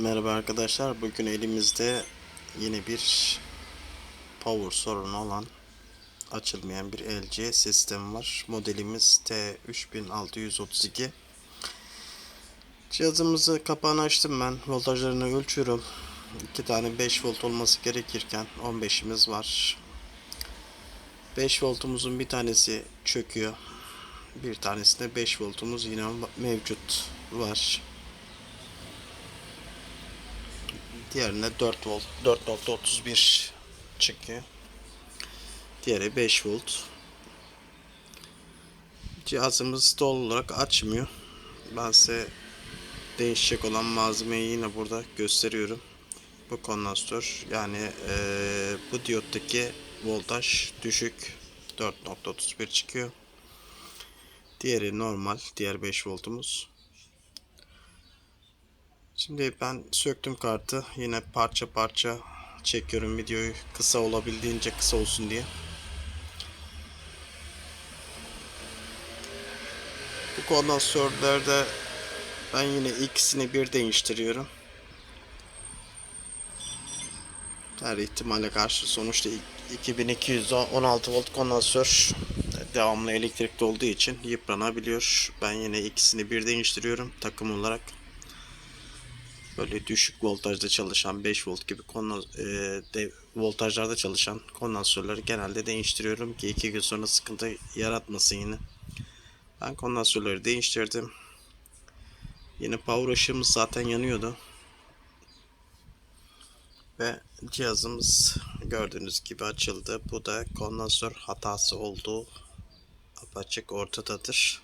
merhaba arkadaşlar. Bugün elimizde yine bir power sorunu olan açılmayan bir LG sistem var. Modelimiz T3632. Cihazımızı kapağını açtım ben. Voltajlarını ölçüyorum. İki tane 5 volt olması gerekirken 15'imiz var. 5 voltumuzun bir tanesi çöküyor. Bir tanesinde 5 voltumuz yine mevcut var. Diğerine 4 volt 4.31 çıkıyor. Diğeri 5 volt. Cihazımız doğal olarak açmıyor. Ben size değişecek olan malzemeyi yine burada gösteriyorum. Bu kondansatör yani eee, bu diyottaki voltaj düşük 4.31 çıkıyor. Diğeri normal diğer 5 voltumuz. Şimdi ben söktüm kartı. Yine parça parça çekiyorum videoyu kısa olabildiğince kısa olsun diye. Bu kondansatörlerde ben yine ikisini bir değiştiriyorum. Her ihtimale karşı sonuçta 2216 volt kondansatör devamlı elektrikli olduğu için yıpranabiliyor. Ben yine ikisini bir değiştiriyorum takım olarak böyle düşük voltajda çalışan 5 volt gibi kondans e, de, voltajlarda çalışan kondansatörleri genelde değiştiriyorum ki 2 gün sonra sıkıntı yaratmasın yine. Ben kondansatörleri değiştirdim. Yine power ışığımız zaten yanıyordu. Ve cihazımız gördüğünüz gibi açıldı. Bu da kondansatör hatası olduğu apaçık ortadadır.